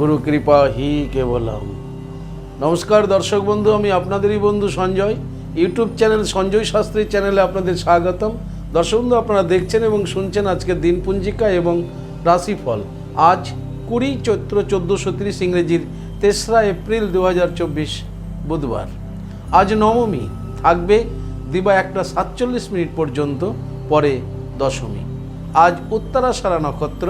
গুরু কৃপা হি কেবলম। নমস্কার দর্শক বন্ধু, আমি আপনাদেরই বন্ধু সঞ্জয়। ইউটিউব চ্যানেল সঞ্জয় শাস্ত্রী চ্যানেলে আপনাদের স্বাগতম। দর্শক বন্ধু, আপনারা দেখছেন এবং শুনছেন আজকের দিনপঞ্জিকা এবং রাশিফল। আজ কুড়ি চৈত্র চোদ্দোশো তিরিশ ইংরেজির তেসরা এপ্রিল দু হাজার চব্বিশ বুধবার। আজ নবমী, থাকবে দিবা একটা সাতচল্লিশ মিনিট পর্যন্ত, পরে দশমী। আজ উত্তরাষাঢ়া নক্ষত্র,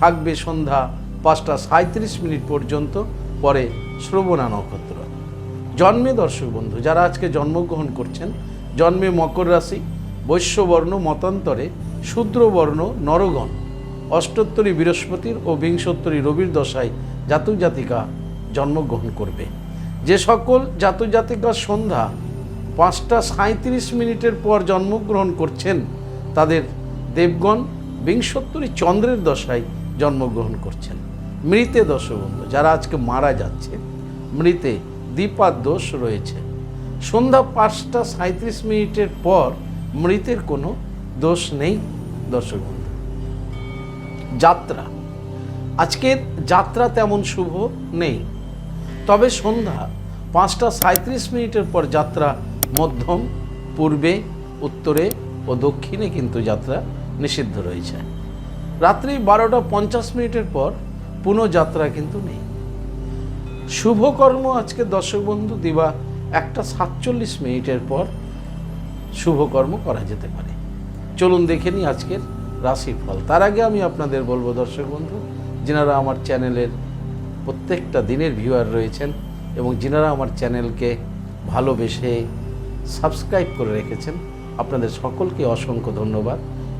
থাকবে সন্ধ্যা পাঁচটা সাঁত্রিশ মিনিট পর্যন্ত পরে শ্রবণা নক্ষত্র। জন্মে দর্শক বন্ধু, যারা আজকে জন্মগ্রহণ করছেন, জন্মে মকর রাশি, বৈশ্যবর্ণ, মতান্তরে শূদ্রবর্ণ, নরগণ, অষ্টোত্তরী বৃহস্পতির ও বিংশোত্তরী রবির দশায় জাতক জাতিকা জন্মগ্রহণ করবে। যে সকল জাতক জাতিকা সন্ধ্যা পাঁচটা সাঁত্রিশ মিনিটের পর জন্মগ্রহণ করছেন, তাদের দেবগণ বিংশোত্তরী চন্দ্রের দশায় জন্মগ্রহণ করছেন। মৃতে দশবন্ধু, যারা আজকে মারা যাচ্ছে, মৃতে দীপার দোষ রয়েছে। সন্ধ্যা পাঁচটা সাঁত্রিশ মিনিটের পর মৃতের কোনো দোষ নেই দর্শক বন্ধু যাত্রা, আজকের যাত্রা তেমন শুভ নেই। তবে সন্ধ্যা পাঁচটা সাঁত্রিশ মিনিটের পর যাত্রা মধ্যম, পূর্বে, উত্তরে ও দক্ষিণে কিন্তু যাত্রা নিষিদ্ধ রয়েছে। রাত্রি বারোটা পঞ্চাশ মিনিটের পর পুনঃ যাত্রা কিন্তু নেই। শুভকর্ম আজকে দর্শক বন্ধু দিবা একটা সাতচল্লিশ মিনিটের পর শুভকর্ম করা যেতে পারে। চলুন দেখে নিই আজকের রাশিফল। তার আগে আমি আপনাদের বলব দর্শক বন্ধু যিনারা আমার চ্যানেলের প্রত্যেকটা দিনের ভিউয়ার রয়েছেন এবং যিনারা আমার চ্যানেলকে ভালোবেসে সাবস্ক্রাইব করে রেখেছেন, আপনাদের সকলকে অসংখ্য ধন্যবাদ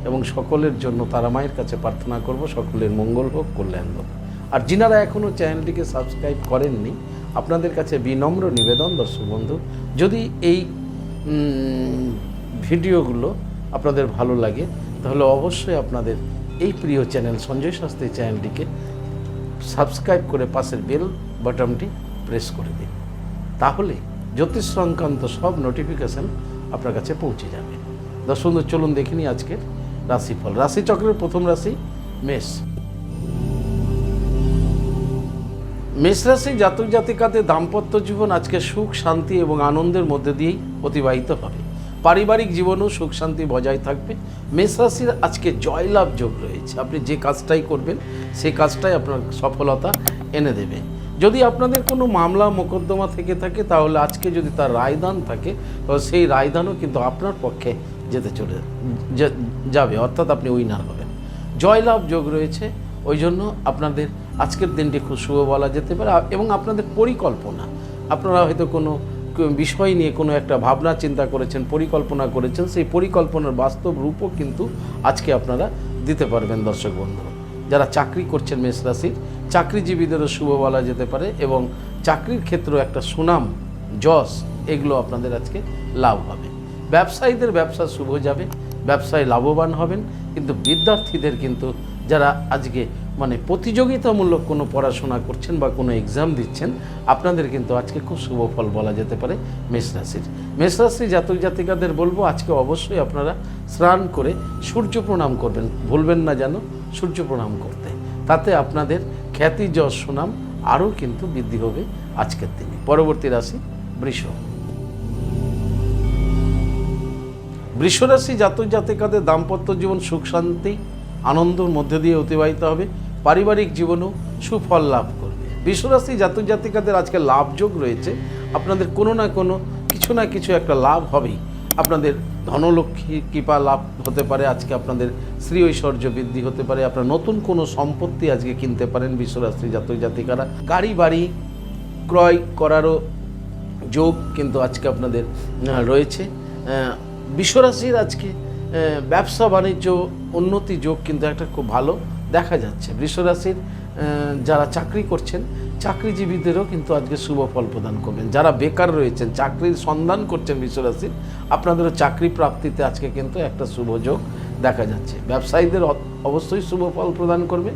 এবং সকলের জন্য তারা মায়ের কাছে প্রার্থনা করব, সকলের মঙ্গল হোক, কল্যাণ হোক। আর যিনারা এখনও চ্যানেলটিকে সাবস্ক্রাইব করেননি, আপনাদের কাছে বিনম্র নিবেদন, দর্শক বন্ধু, যদি এই ভিডিওগুলো আপনাদের ভালো লাগে, তাহলে অবশ্যই আপনাদের এই প্রিয় চ্যানেল সঞ্জয় শাস্ত্রী চ্যানেলটিকে সাবস্ক্রাইব করে পাশের বেল বাটনটি প্রেস করে দিন। তাহলে জ্যোতিষ সংক্রান্ত সব নোটিফিকেশান আপনার কাছে পৌঁছে যাবে। দর্শক চলুন দেখিনি আজকের রাশিফল। রাশিচক্রের প্রথম রাশি মেষ। মেষ রাশি জাতক জাতিকাদের দাম্পত্য জীবন আজকে সুখ, শান্তি এবং আনন্দের মধ্যে দিয়েই অতিবাহিত হবে। পারিবারিক জীবনেও সুখ, শান্তি বজায় থাকবে। মেষ রাশির আজকে জয়লাভ যোগ রয়েছে। আপনি যে কাজটাই করবেন সেই কাজটাই আপনার সফলতা এনে দেবে। যদি আপনাদের কোনো মামলা, মোকদ্দমা থেকে থাকে, তাহলে আজকে যদি তার রায়দান থাকে তাহলে সেই রায়দানও কিন্তু আপনার পক্ষে যেতে চলে যাবে। অর্থাৎ আপনি উইনার হবেন। জয়লাভ যোগ রয়েছে। ওই জন্য আপনাদের আজকের দিনটি খুব শুভ বলা যেতে পারে এবং আপনাদের পরিকল্পনা। আপনারা হয়তো কোনো বিষয় নিয়ে কোনো একটা ভাবনা, চিন্তা করেছেন, পরিকল্পনা করেছেন, সেই পরিকল্পনার বাস্তব রূপও কিন্তু আজকে আপনারা দিতে পারবেন, দর্শক বন্ধু। যারা চাকরি করছেন মেষ রাশির, চাকরিজীবীদেরও শুভ বলা যেতে পারে, এবং চাকরির ক্ষেত্রেও একটা সুনাম, যশ, এগুলো আপনাদের আজকে লাভ হবে। ব্যবসায়ীদের ব্যবসা শুভ যাবে, ব্যবসায় লাভবান হবেন, কিন্তু বিদ্যার্থীদের কিন্তু যারা আজকে মানে প্রতিযোগিতামূলক কোনো পড়াশোনা করছেন বা কোনো এক্সাম দিচ্ছেন, আপনাদের কিন্তু আজকে খুব শুভ ফল বলা যেতে পারে মেষ রাশির। মেষ জাতক জাতিকাদের বলব, আজকে অবশ্যই আপনারা স্নান করে সূর্য প্রণাম করবেন। ভুলবেন না যেন সূর্য প্রণাম করতে। তাতে আপনাদের খ্যাতি, যশ, সুনাম আরও কিন্তু বৃদ্ধি হবে আজকের দিনে। পরবর্তী রাশি বৃষ। বৃষরাশি জাতক জাতিকাদের দাম্পত্য জীবন সুখ, শান্তি আনন্দের মধ্যে দিয়ে অতিবাহিত হবে। পারিবারিক জীবনেও সুফল লাভ করবে। বৃষরাশি জাতক জাতিকাদের আজকে লাভযোগ রয়েছে। আপনাদের কোনো না কোনো, কিছু না কিছু একটা লাভ হবেই। আপনাদের ধনলক্ষ্মী কৃপা লাভ হতে পারে, আজকে আপনাদের শ্রী ঐশ্বর্য বৃদ্ধি হতে পারে, আপনার নতুন কোনো সম্পত্তি আজকে কিনতে পারেন বিশ্বরাশি জাতক জাতিকারা। গাড়ি বাড়ি ক্রয় করারও যোগ কিন্তু আজকে আপনাদের রয়েছে। বিশ্বরাশির আজকে ব্যবসা বাণিজ্য উন্নতি যোগ কিন্তু একটা খুব ভালো দেখা যাচ্ছে। বৃষরাশির যারা চাকরি করছেন, চাকরিজীবীদেরও কিন্তু আজকে শুভ ফল প্রদান করবেন। যারা বেকার রয়েছেন, চাকরির সন্ধান করছেন বিশ্বরাশির আপনাদেরও চাকরি প্রাপ্তিতে আজকে কিন্তু একটা শুভ যোগ দেখা যাচ্ছে। ব্যবসায়ীদের অবশ্যই শুভ ফল প্রদান করবে।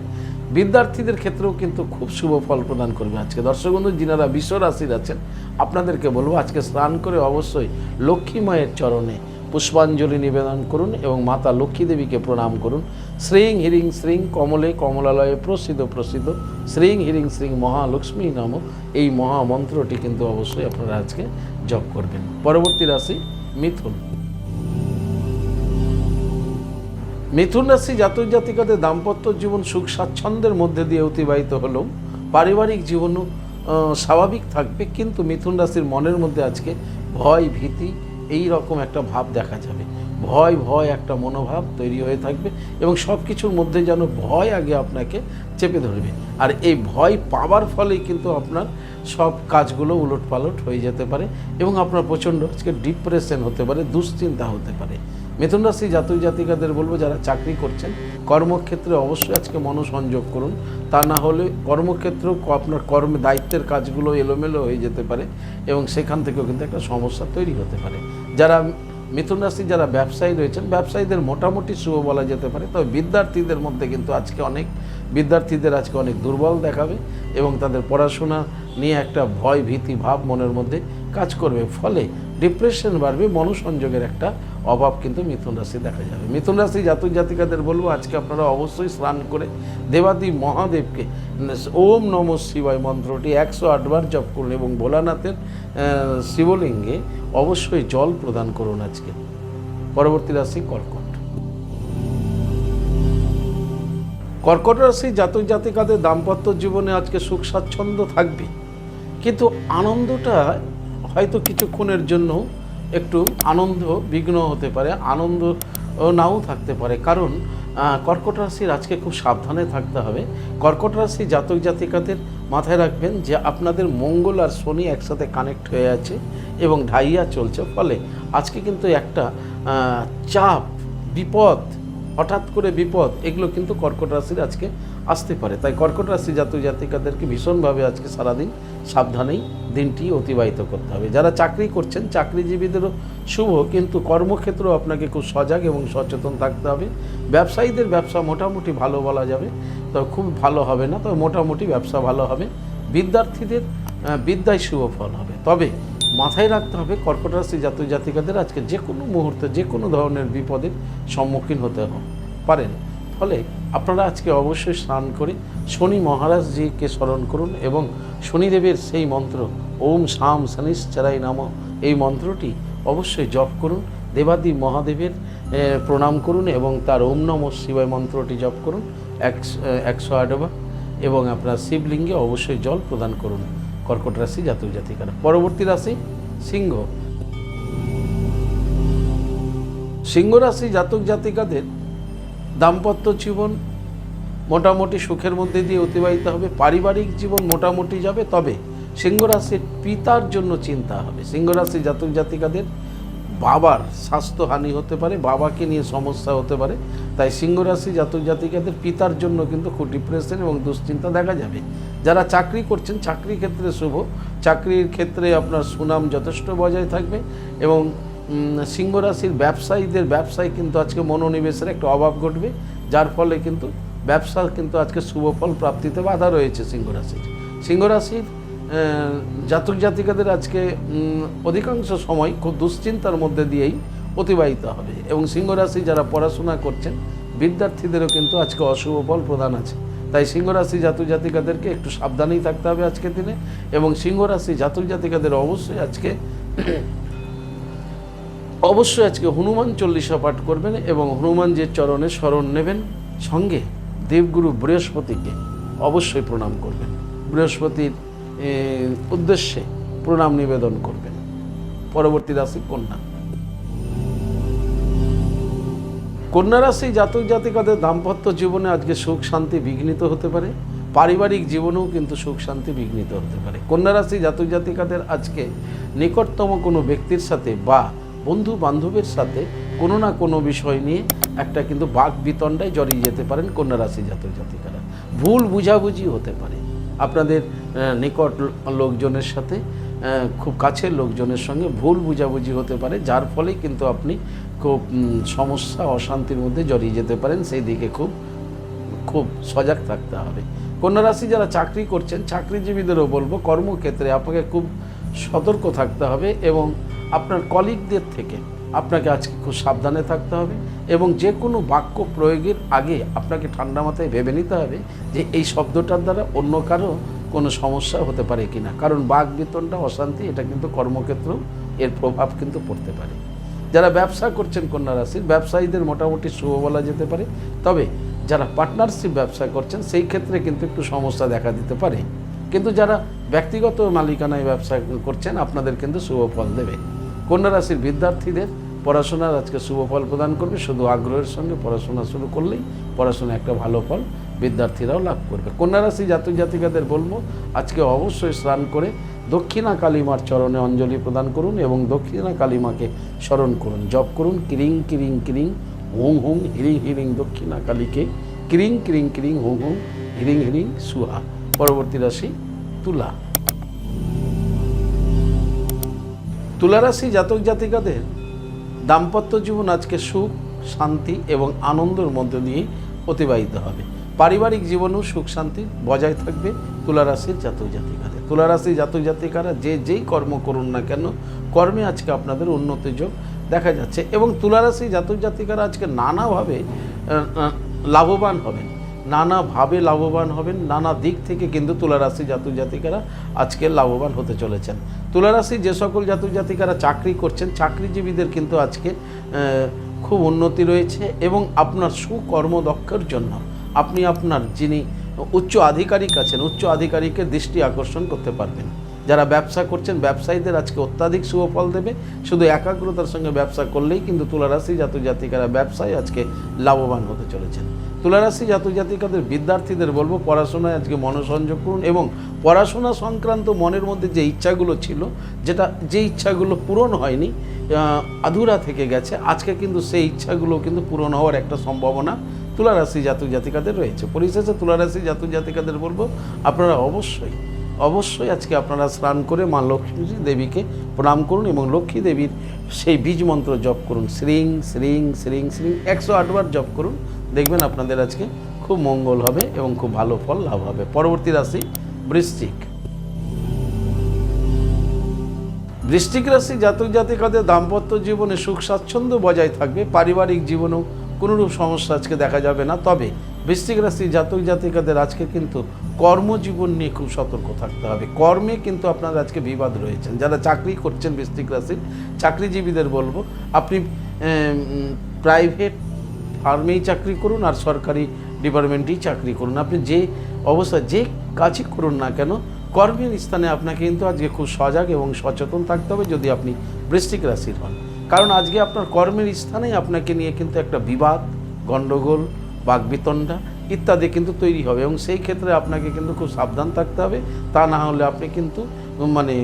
বিদ্যার্থীদের ক্ষেত্রেও কিন্তু খুব শুভ ফল প্রদান করবে আজকে। দর্শক বন্ধু, যিনারা বিশ্ব রাশির আছেন, আপনাদেরকে বলব, আজকে স্নান করে অবশ্যই লক্ষ্মী মায়ের চরণে পুষ্পাঞ্জলি নিবেদন করুন এবং মাতা লক্ষ্মী দেবীকে প্রণাম করুন। শ্রীং হিরিং শ্রীং কমলে কমলালয়ে প্রসিদ্ধ প্রসিদ্ধ। শ্রীং হিরিং শ্রীং মহালক্ষ্মী নাম। এই মহামন্ত্রটি কিন্তু অবশ্যই আপনারা আজকে জপ করবেন। পরবর্তী রাশি মিথুন। মিথুন রাশি জাতক জাতিকাদের দাম্পত্য জীবন সুখ স্বাচ্ছন্দ্যের মধ্যে দিয়ে অতিবাহিত হলেও পারিবারিক জীবনও স্বাভাবিক থাকবে। কিন্তু মিথুন রাশির মনের মধ্যে আজকে ভয়, ভীতি এই রকম একটা ভাব দেখা যাবে। ভয় ভয় একটা মনোভাব তৈরি হয়ে থাকবে এবং সব কিছুর মধ্যে যেন ভয় আগে আপনাকে চেপে ধরবে। আর এই ভয় পাওয়ার ফলেই কিন্তু আপনার সব কাজগুলো উলট পালট হয়ে যেতে পারে এবং আপনার প্রচণ্ড আজকে ডিপ্রেশন হতে পারে, দুশ্চিন্তা হতে পারে। মিথুন রাশি জাতক জাতিকাদের বলব যারা চাকরি করছেন, কর্মক্ষেত্রে অবশ্যই আজকে মনোসংযোগ করুন। তা না হলে কর্মক্ষেত্রেও আপনার কর্ম দায়িত্বের কাজগুলো এলোমেলো হয়ে যেতে পারে এবং সেখান থেকেও কিন্তু একটা সমস্যা তৈরি হতে পারে। যারা মিথুন রাশি যারা ব্যবসায়ী রয়েছেন, ব্যবসায়ীদের মোটামুটি শুভ বলা যেতে পারে, তবে বিদ্যার্থীদের মধ্যে কিন্তু আজকে অনেক, বিদ্যার্থীদের আজকে অনেক দুর্বল দেখাবে এবং তাদের পড়াশোনা নিয়ে একটা ভয় ভীতি ভাব মনের মধ্যে কাজ করবে। ফলে ডিপ্রেশন বাড়বে, মনোসংযোগের একটা অভাব কিন্তু মিথুন রাশি দেখা যাবে। মিথুন রাশি জাতক জাতিকাদের বলব, আজকে আপনারা অবশ্যই স্নান করে দেবাদি মহাদেবকে ওম নম শিবায় মন্ত্রটি একশো আটবার জপ করুন এবং ভোলানাথের শিবলিঙ্গে অবশ্যই জল প্রদান করুন আজকে। পরবর্তী রাশি কর্কট। কর্কট রাশি জাতক জাতিকাদের দাম্পত্য জীবনে আজকে সুখ স্বাচ্ছন্দ্য থাকবে। কিন্তু আনন্দটা হয়তো কিছুক্ষণের জন্য একটু আনন্দ, বিঘ্ন হতে পারে, আনন্দ নাও থাকতে পারে। কারণ কর্কট রাশির আজকে খুব সাবধানে থাকতে হবে। কর্কট রাশি জাতক জাতিকাদের মাথায় রাখবেন যে, আপনাদের মঙ্গল আর শনি একসাথে কানেক্ট হয়ে আছে এবং ঢাইয়া চলছে। ফলে আজকে কিন্তু একটা চাপ, বিপদ, হঠাৎ করে বিপদ, এগুলো কিন্তু কর্কট রাশির আজকে আসতে পারে। তাই কর্কট রাশি জাতক জাতিকাদেরকে ভীষণভাবে আজকে সারাদিন সাবধানেই দিনটি অতিবাহিত করতে হবে। যারা চাকরি করছেন, চাকরিজীবীদেরও শুভ, কিন্তু কর্মক্ষেত্রেও আপনাকে খুব সজাগ এবং সচেতন থাকতে হবে। ব্যবসায়ীদের ব্যবসা মোটামুটি ভালো বলা যাবে তবে খুব ভালো হবে না, তবে মোটামুটি ব্যবসা ভালো হবে। বিদ্যার্থীদের বিদ্যায় শুভ ফল হবে। তবে মাথায় রাখতে হবে, কর্কট রাশি জাতক জাতিকাদের আজকে যে কোনো মুহূর্তে যে কোনো ধরনের বিপদের সম্মুখীন হতে পারেন। ফলে আপনারা আজকে অবশ্যই স্নান করে শনি মহারাজজিকে স্মরণ করুন এবং শনিদেবের সেই মন্ত্র, ওম শাম শনিশ্চরাই নাম এই মন্ত্রটি অবশ্যই জপ করুন, দেবাদি মহাদেবের প্রণাম করুন এবং তার ওম নম শিবায় মন্ত্রটি জপ করুন, একশো একশো আটবার এবং আপনার শিবলিঙ্গে অবশ্যই জল প্রদান করুন, কর্কট রাশি জাতক জাতিকারা। পরবর্তী রাশি সিংহ। সিংহ রাশি জাতক জাতিকাদের দাম্পত্য জীবন মোটামুটি সুখের মধ্যে দিয়ে অতিবাহিত হবে, পারিবারিক জীবন মোটামুটি যাবে, তবে সিংহ রাশির পিতার জন্য চিন্তা হবে। সিংহ রাশি জাতক জাতিকাদের বাবার স্বাস্থ্যহানি হতে পারে, বাবাকে নিয়ে সমস্যা হতে পারে, তাই সিংহ রাশি জাতক জাতিকাদের পিতার জন্য কিন্তু খুব ডিপ্রেশন এবং দুশ্চিন্তা দেখা যাবে। যারা চাকরি করছেন চাকরি ক্ষেত্রে শুভ, চাকরির ক্ষেত্রে আপনার সুনাম যথেষ্ট বজায় থাকবে এবং উম, সিংহ রাশির ব্যবসায়ীদের ব্যবসায় কিন্তু আজকে মনোনিবেশের একটা অভাব ঘটবে যার ফলে কিন্তু ব্যবসা কিন্তু আজকে শুভ ফল প্রাপ্তিতে বাধা রয়েছে সিংহ রাশির। সিংহ রাশির আহ, জাতক জাতিকাদের আজকে অধিকাংশ সময় খুব দুশ্চিন্তার মধ্যে দিয়েই অতিবাহিত হবে এবং সিংহ রাশি যারা পড়াশোনা করছেন বিদ্যার্থীদেরও কিন্তু আজকে অশুভ ফল প্রদান আছে। তাই সিংহ রাশি জাতক জাতিকাদেরকে একটু সাবধানেই থাকতে হবে আজকের দিনে এবং সিংহ রাশি জাতক জাতিকাদের অবশ্যই আজকে অবশ্যই আজকে হনুমান চল্লিশা পাঠ করবেন এবং হনুমানজির চরণে স্মরণ নেবেন, সঙ্গে দেবগুরু বৃহস্পতিকে অবশ্যই প্রণাম করবেন। বৃহস্পতির উদ্দেশ্যে প্রণাম নিবেদন করবেন। পরবর্তী রাশি কন্যা। কন্যা রাশি জাতক জাতিকাদের দাম্পত্য জীবনে আজকে সুখ, শান্তি, বিঘ্নিত হতে পারে। পারিবারিক জীবনেও কিন্তু সুখ, শান্তি, বিঘ্নিত হতে পারে। কন্যা রাশি জাতক জাতিকাদের আজকে নিকটতম কোনো ব্যক্তির সাথে বা বন্ধু বান্ধবের সাথে কোনো না কোনো বিষয় নিয়ে একটা কিন্তু বাক বিতণ্ডায় জড়িয়ে যেতে পারেন কন্যা রাশি জাতক জাতিকারা। ভুল বুঝাবুঝি হতে পারে। আপনাদের নিকট লোকজনের সাথে খুব কাছের লোকজনের সঙ্গে ভুল বুঝাবুঝি হতে পারে, যার ফলে কিন্তু আপনি খুব সমস্যা, অশান্তির মধ্যে জড়িয়ে যেতে পারেন, সেই দিকে খুব খুব সজাগ থাকতে হবে। কন্যা রাশি যারা চাকরি করছেন, চাকরিজীবীদেরও বলব, কর্মক্ষেত্রে আপনাকে খুব সতর্ক থাকতে হবে এবং আপনার কলিগদের থেকে আপনাকে আজকে খুব সাবধানে থাকতে হবে এবং যে কোনো বাক্য প্রয়োগের আগে আপনাকে ঠান্ডা মাথায় ভেবে নিতে হবে যে এই শব্দটার দ্বারা অন্য কারও কোনো সমস্যা হতে পারে কি না কারণ বাঘ বেতনটা অশান্তি, এটা কিন্তু কর্মক্ষেত্রেও এর প্রভাব কিন্তু পড়তে পারে। যারা ব্যবসা করছেন কন্যা রাশির, ব্যবসায়ীদের মোটামুটি শুভ বলা যেতে পারে। তবে যারা পার্টনারশিপ ব্যবসা করছেন, সেই ক্ষেত্রে কিন্তু একটু সমস্যা দেখা দিতে পারে। কিন্তু যারা ব্যক্তিগত মালিকানায় ব্যবসা করছেন, আপনাদের কিন্তু শুভ ফল দেবে। কন্যা রাশির বিদ্যার্থীদের পড়াশোনার আজকে শুভ ফল প্রদান করবে। শুধু আগ্রহের সঙ্গে পড়াশোনা শুরু করলেই পড়াশোনা একটা ভালো ফল বিদ্যার্থীরাও লাভ করবে। কন্যা রাশি জাতক জাতিকাদের বলব, আজকে অবশ্যই স্নান করে দক্ষিণা কালীমার চরণে অঞ্জলি প্রদান করুন এবং দক্ষিণা কালীমাকে স্মরণ করুন। জপ করুন, কিরিং কিরিং কিরিং হুং হুং হিরিং হিরিং, দক্ষিণা কালীকে কিরিং কিরিং কিরিং হুং হুং হিরিং হিরিং, সুহা। পরবর্তী রাশি তুলা। তুলা রাশি জাতক জাতিকাদের দাম্পত্য জীবন আজকে সুখ, শান্তি এবং আনন্দের মধ্য দিয়ে অতিবাহিত হবে। পারিবারিক জীবনেও সুখ, শান্তি বজায় থাকবে তুলারাশির জাতক জাতিকাদের। তুলারাশি জাতক জাতিকারা যে যেই কর্ম করুন না কেন, কর্মে আজকে আপনাদের উন্নতি যোগ দেখা যাচ্ছে এবং তুলারাশি জাতক জাতিকারা আজকে নানাভাবে লাভবান হবেন। নানাভাবে লাভবান হবেন, নানা দিক থেকে কিন্তু তুলারাশি জাতক জাতিকারা আজকে লাভবান হতে চলেছেন। তুলারাশি যে সকল জাতক জাতিকারা চাকরি করছেন, চাকরিজীবীদের কিন্তু আজকে খুব উন্নতি রয়েছে এবং আপনার সুকর্মদক্ষের জন্য আপনি আপনার যিনি উচ্চ আধিকারিক আছেন, উচ্চ আধিকারিকের দৃষ্টি আকর্ষণ করতে পারবেন। যারা ব্যবসা করছেন, ব্যবসায়ীদের আজকে অত্যাধিক শুভ ফল দেবে। শুধু একাগ্রতার সঙ্গে ব্যবসা করলেই কিন্তু তুলারাশি জাত জাতিকারা ব্যবসায় আজকে লাভবান হতে চলেছেন। তুলারাশি জাতক জাতিকাদের বিদ্যার্থীদের বলব, পড়াশোনায় আজকে মনোসংযোগ করুন এবং পড়াশোনা সংক্রান্ত মনের মধ্যে যে ইচ্ছাগুলো ছিল, যেটা, যে ইচ্ছাগুলো পূরণ হয়নি আধুরা থেকে গেছে, আজকে কিন্তু সেই ইচ্ছাগুলো কিন্তু পূরণ হওয়ার একটা সম্ভাবনা তুলারাশি জাতক জাতিকাদের রয়েছে। পরিশেষে তুলারাশি জাতক জাতিকাদের বলব, আপনারা অবশ্যই অবশ্যই আজকে আপনারা স্নান করে মা লক্ষ্মী দেবীকে প্রণাম করুন এবং লক্ষ্মী দেবীর সেই বীজ মন্ত্র জপ করুন। শ্রিং শ্রিং শ্রিং শ্রিং, একশো আটবার জপ করুন। দেখবেন আপনাদের আজকে খুব মঙ্গল হবে এবং খুব ভালো ফল লাভ হবে। পরবর্তী রাশি বৃশ্চিক। বৃষ্টিক রাশি জাতক জাতিকাদের দাম্পত্য জীবনে সুখ স্বাচ্ছন্দ্য বজায় থাকবে। পারিবারিক জীবনেও কোনোরূপ সমস্যা আজকে দেখা যাবে না। তবে বৃষ্টিক রাশি জাতক জাতিকাদের আজকে কিন্তু কর্মজীবন নিয়ে খুব সতর্ক থাকতে হবে। কর্মে কিন্তু আপনার আজকে বিবাদ রয়েছেন যারা চাকরি করছেন বৃশ্চিক রাশির, চাকরিজীবীদের বলব, আপনি প্রাইভেট ফার্মেই চাকরি করুন আর সরকারি ডিপার্টমেন্টেই চাকরি করুন। আপনি যে অবস্থা, যে কাজই করুন না কেন, কর্মের স্থানে আপনাকে কিন্তু আজকে খুব সজাগ এবং সচেতন থাকতে হবে যদি আপনি বৃষ্টিক রাশির হন। কারণ আজকে আপনার কর্মের স্থানেই আপনাকে নিয়ে কিন্তু একটা বিবাদ গণ্ডগোল বাগবিতণ্ডা ইত্যাদি কিন্তু তৈরি হবে এবং সেই ক্ষেত্রে আপনাকে কিন্তু খুব সাবধান থাকতে হবে। তা না হলে আপনি কিন্তু মানে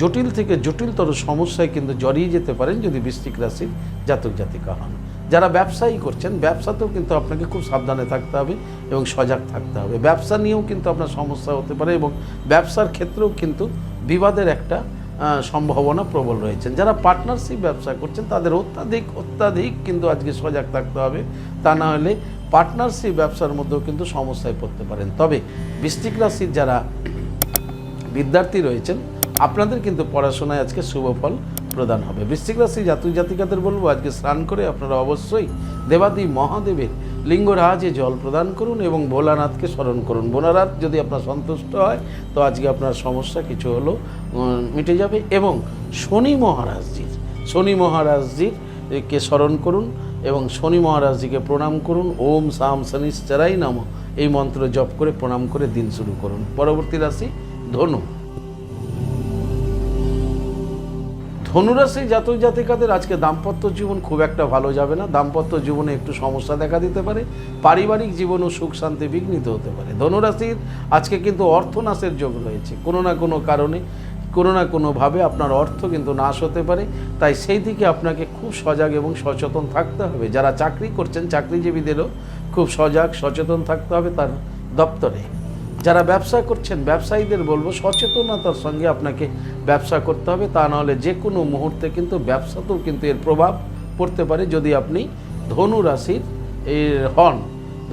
জটিল থেকে জটিলতর সমস্যায় কিন্তু জড়িয়ে যেতে পারেন যদি বৃশ্চিক রাশির জাতক জাতিকা হন। যারা ব্যবসায়ী করছেন, ব্যবসাতেও কিন্তু আপনাকে খুব সাবধানে থাকতে হবে এবং সজাগ থাকতে হবে। ব্যবসা নিয়েও কিন্তু আপনার সমস্যা হতে পারে এবং ব্যবসার ক্ষেত্রেও কিন্তু বিবাদের একটা সম্ভাবনা প্রবল রয়েছেন। যারা পার্টনারশিপ ব্যবসা করছেন, তাদের অত্যাধিক অত্যাধিক কিন্তু আজকে সজাগ থাকতে হবে। তা না হলে পার্টনারশিপ ব্যবসার মধ্যেও কিন্তু সমস্যায় পড়তে পারেন। তবে বৃষ্টিক রাশির যারা বিদ্যার্থী রয়েছেন, আপনাদের কিন্তু পড়াশোনায় আজকে শুভ ফল প্রদান হবে। বৃশ্চিক রাশি জাতক জাতিকাদের বলব, আজকে স্নান করে আপনারা অবশ্যই দেবাদি মহাদেবের লিঙ্গরাজে জল প্রদান করুন এবং ভোলানাথকে স্মরণ করুন। ভোলানাথ যদি আপনার সন্তুষ্ট হয়, তো আজকে আপনার সমস্যা কিছু হলো মিটে যাবে এবং শনি মহারাজজির শনি মহারাজজির কে স্মরণ করুন এবং শনি মহারাজজিকে প্রণাম করুন। ওম সাম শনিশ্চরাই নাম। এই মন্ত্র জপ করে প্রণাম করে দিন শুরু করুন। পরবর্তী রাশি ধনু। ধনুরাশি জাতক জাতিকাদের আজকে দাম্পত্য জীবন খুব একটা ভালো যাবে না। দাম্পত্য জীবনে একটু সমস্যা দেখা দিতে পারে, পারিবারিক জীবনও সুখ শান্তি বিঘ্নিত হতে পারে। ধনুরাশির আজকে কিন্তু অর্থনাশের যোগ রয়েছে, কোনো না কোনো কারণে, কোনো না কোনোভাবে আপনার অর্থ কিন্তু নাশ হতে পারে। তাই সেই দিকে আপনাকে খুব সজাগ এবং সচেতন থাকতে হবে। যারা চাকরি করছেন, চাকরিজীবীদেরও খুব সজাগ, সচেতন থাকতে হবে তার দপ্তরে। যারা ব্যবসা করছেন, ব্যবসায়ীদের বলব, সচেতনতার সঙ্গে আপনাকে ব্যবসা করতে হবে। তা নাহলে যে কোনো মুহূর্তে কিন্তু ব্যবসাতেও কিন্তু এর প্রভাব পড়তে পারে যদি আপনি ধনু রাশির হন।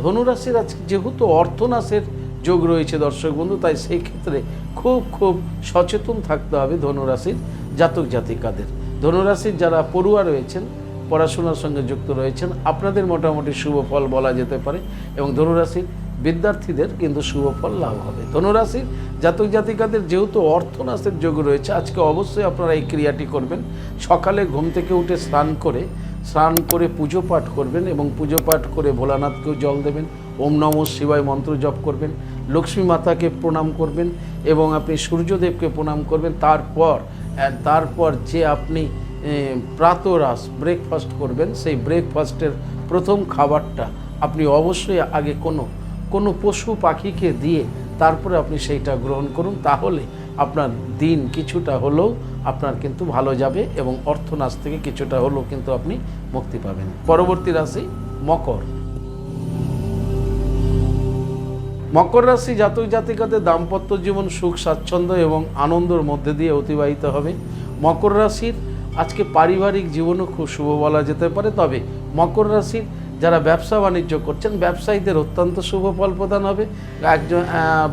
ধনু রাশির আজকে যেহেতু অর্থনাশের যোগ রয়েছে দর্শক বন্ধু, তাই সেই ক্ষেত্রে খুব খুব সচেতন থাকতে হবে ধনুরাশির জাতক জাতিকাদের। ধনুরাশির যারা পড়ুয়া রয়েছেন, পড়াশোনার সঙ্গে যুক্ত রয়েছেন, আপনাদের মোটামুটি শুভ ফল বলা যেতে পারে এবং ধনুরাশির বিদ্যার্থীদের কিন্তু শুভ ফল লাভ হবে। ধনুরাশির জাতক জাতিকাদের যেহেতু অর্থনাশের যোগ রয়েছে, আজকে অবশ্যই আপনারা এই ক্রিয়াটি করবেন। সকালে ঘুম থেকে উঠে স্নান করে স্নান করে পুজো পাঠ করবেন এবং পুজো পাঠ করে ভোলানাথকেও জল দেবেন, ওম নম শিবায় মন্ত্র জপ করবেন, লক্ষ্মী মাতাকে প্রণাম করবেন এবং আপনি সূর্যদেবকে প্রণাম করবেন। তারপর তারপর যে আপনি প্রাতরাস ব্রেকফাস্ট করবেন, সেই ব্রেকফাস্টের প্রথম খাবারটা আপনি অবশ্যই আগে কোনো কোনো পশু পাখিকে দিয়ে তারপরে আপনি সেইটা গ্রহণ করুন, তাহলে আপনার দিন কিছুটা হলেও আপনার কিন্তু ভালো যাবে এবং অর্থনাশ থেকে কিছুটা হলেও কিন্তু আপনি মুক্তি পাবেন। পরবর্তী রাশি মকর। মকর রাশি জাতক জাতিকাদের দাম্পত্য জীবন সুখ, স্বাচ্ছন্দ্য এবং আনন্দের মধ্যে দিয়ে অতিবাহিত হবে। মকর রাশির আজকে পারিবারিক জীবনও খুব শুভ বলা যেতে পারে, তবে মকর রাশির যারা ব্যবসা বাণিজ্য করছেন, ব্যবসায়ীদের অত্যন্ত শুভ ফল প্রদান হবে, একজন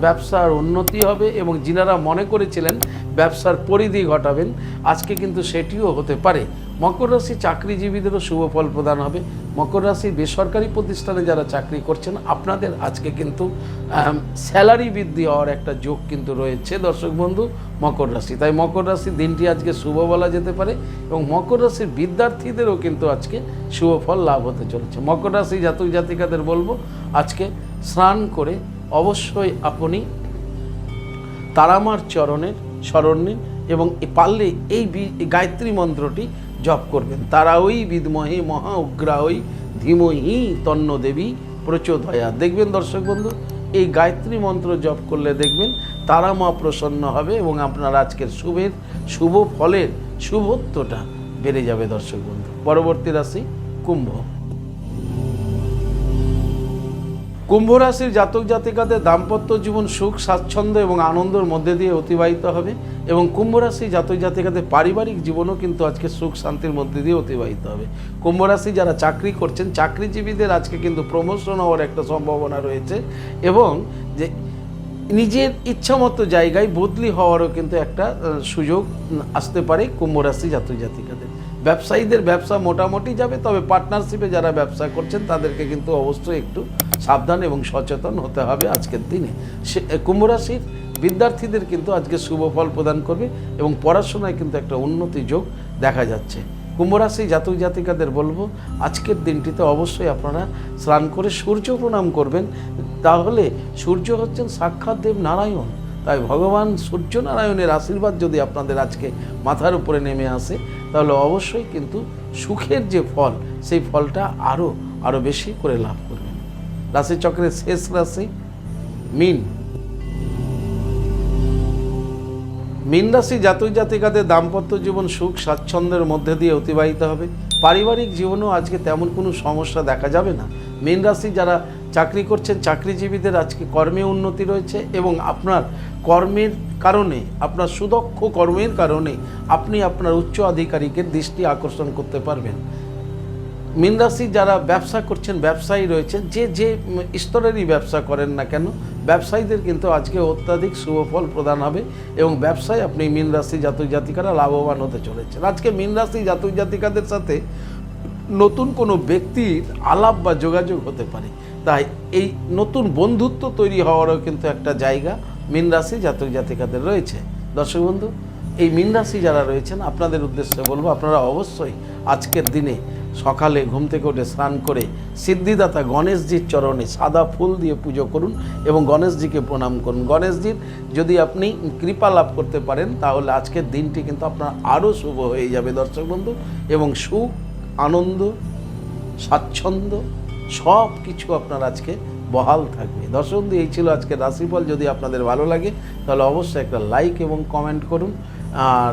ব্যবসার উন্নতি হবে এবং যিনারা মনে করেছিলেন ব্যবসার পরিধি ঘটাবেন, আজকে কিন্তু সেটিও হতে পারে। মকর রাশি চাকরিজীবীদেরও শুভ ফল প্রদান হবে। মকর রাশির বেসরকারি প্রতিষ্ঠানে যারা চাকরি করছেন, আপনাদের আজকে কিন্তু স্যালারি বৃদ্ধি হওয়ার একটা যোগ কিন্তু রয়েছে, দর্শক বন্ধু, মকর রাশি। তাই মকর রাশির দিনটি আজকে শুভ বলা যেতে পারে এবং মকর রাশির বিদ্যার্থীদেরও কিন্তু আজকে শুভ ফল লাভ হতে চলেছে। মকর রাশি জাতক জাতিকাদের বলব, আজকে স্নান করে অবশ্যই আপনি তারামার চরণের স্মরণ নিন এবং পারলে এই গায়ত্রী মন্ত্রটি জপ করবেন। তারা ওই বিদমহী মহা উগ্রা ওই ধীমহি তন্ন দেবী প্রচোদয়া। দেখবেন দর্শক বন্ধু, এই গায়ত্রী মন্ত্র জপ করলে দেখবেন তারা মা প্রসন্ন হবে এবং আপনার আজকের শুভের শুভ ফলের শুভত্বটা বেড়ে যাবে দর্শক বন্ধু। পরবর্তী রাশি কুম্ভ। কুম্ভ রাশির জাতক জাতিকাদের দাম্পত্য জীবন সুখ, স্বাচ্ছন্দ্য এবং আনন্দের মধ্যে দিয়ে অতিবাহিত হবে এবং কুম্ভ রাশি জাতক জাতিকাদের পারিবারিক জীবনও কিন্তু আজকে সুখ, শান্তির মধ্যে দিয়ে অতিবাহিত হবে। কুম্ভ রাশি যারা চাকরি করছেন, চাকরিজীবীদের আজকে কিন্তু প্রমোশন হওয়ার একটা সম্ভাবনা রয়েছে এবং যে নিজের ইচ্ছামতো জায়গায় বদলি হওয়ারও কিন্তু একটা সুযোগ আসতে পারে কুম্ভ রাশি জাতক জাতিকাদের। ব্যবসায়ীদের ব্যবসা মোটামুটি যাবে, তবে পার্টনারশিপে যারা ব্যবসা করছেন, তাদেরকে কিন্তু অবশ্যই একটু সাবধান এবং সচেতন হতে হবে আজকের দিনে। সে কুম্ভ রাশির বিদ্যার্থীদের কিন্তু আজকে শুভ ফল প্রদান করবে এবং পড়াশোনায় কিন্তু একটা উন্নতি যোগ দেখা যাচ্ছে। কুম্ভ রাশি জাতক জাতিকাদের বলব, আজকের দিনটিতে অবশ্যই আপনারা স্নান করে সূর্য প্রণাম করবেন। তাহলে সূর্য হচ্ছেন সাক্ষাৎ দেব নারায়ণ। তাই ভগবান সূর্যনারায়ণের আশীর্বাদ যদি আপনাদের আজকে মাথার উপরে নেমে আসে, তাহলে অবশ্যই কিন্তু সুখের যে ফল, সেই ফলটা আরও আরও বেশি করে লাভ করবেন। রাশিচক্রের শেষ রাশি মিন। মীন রাশি জাতক জাতিকাদের দাম্পত্য জীবন সুখ, স্বাচ্ছন্দ্যের মধ্যে দিয়ে অতিবাহিত হবে। পারিবারিক জীবনেও আজকে তেমন কোনো সমস্যা দেখা যাবে না। মীন রাশি যারা চাকরি করছেন, চাকরিজীবীদের আজকে কর্মে উন্নতি রয়েছে এবং আপনার কর্মের কারণে, আপনার সুদক্ষ কর্মের কারণে আপনি আপনার উচ্চ আধিকারিকের দৃষ্টি আকর্ষণ করতে পারবেন। মীন রাশি যারা ব্যবসা করছেন, ব্যবসায়ী রয়েছেন, যে যে স্তরেরই ব্যবসা করেন না কেন, ব্যবসায়ীদের কিন্তু আজকে অত্যাধিক শুভফল প্রদান হবে এবং ব্যবসায় আপনি মীন রাশি জাতক জাতিকারা লাভবান হতে চলেছেন। আজকে মীন রাশি জাতক জাতিকাদের সাথে নতুন কোনো ব্যক্তির আলাপ বা যোগাযোগ হতে পারে। তাই এই নতুন বন্ধুত্ব তৈরি হওয়ারও কিন্তু একটা জায়গা মীন রাশি জাতক জাতিকাদের রয়েছে। দর্শক বন্ধু এই মীন রাশি যারা রয়েছেন, আপনাদের উদ্দেশ্যে বলব, আপনারা অবশ্যই আজকের দিনে সকালে ঘুম থেকে উঠে স্নান করে সিদ্ধিদাতা গণেশজির চরণে সাদা ফুল দিয়ে পুজো করুন এবং গণেশজিকে প্রণাম করুন। গণেশজির যদি আপনি কৃপা লাভ করতে পারেন, তাহলে আজকের দিনটি কিন্তু আপনার আরও শুভ হয়ে যাবে, দর্শক বন্ধু। এবং সুখ, আনন্দ, স্বাচ্ছন্দ্য, সব কিছু আপনার আজকে বহাল থাকবে। দর্শক এই ছিল আজকের রাশিফল। যদি আপনাদের ভালো লাগে, তাহলে অবশ্যই একটা লাইক এবং কমেন্ট করুন। আর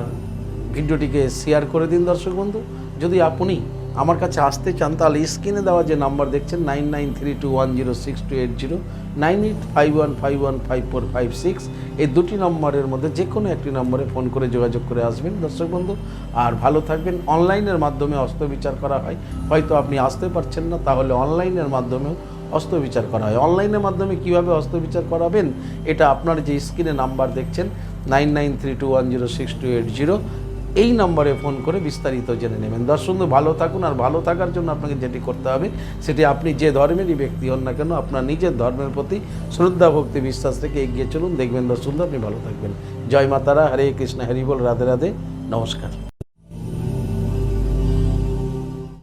ভিডিওটিকে শেয়ার করে দিন দর্শক বন্ধু। যদি আপনি আমার কাছে আসতে চান, তাহলে স্ক্রিনে দেওয়া যে নাম্বার দেখছেন nine nine three two one zero six two eight zero nine eight five one five one five four five six এই দুটি নম্বরের মধ্যে যে কোনো একটি নম্বরে ফোন করে যোগাযোগ করে আসবেন দর্শক বন্ধু। আর ভালো থাকবেন অনলাইনের মাধ্যমে অস্ত্রবিচার করা হয়, হয়তো আপনি আসতে পারছেন না, তাহলে অনলাইনের মাধ্যমেও অস্ত্রবিচার করা হয়। অনলাইনের মাধ্যমে কীভাবে অস্ত্রবিচার করাবেন, এটা আপনার যে স্ক্রিনে নাম্বার দেখছেন, nine nine three two one zero six two eight zero, এই নম্বরে ফোন করে বিস্তারিত জেনে নেবেন। দর্শক ভালো থাকুন আর ভালো থাকার জন্য আপনাকে যেটি করতে হবে, সেটি আপনি যে ধর্মেরই ব্যক্তি হন না কেন, আপনার নিজের ধর্মের প্রতি শ্রদ্ধা, ভক্তি, বিশ্বাস থেকে এগিয়ে চলুন। দেখবেন দর্শক আপনি ভালো থাকবেন। জয় মাতারা, হরে কৃষ্ণ, হরি বল, রাধে রাধে, নমস্কার।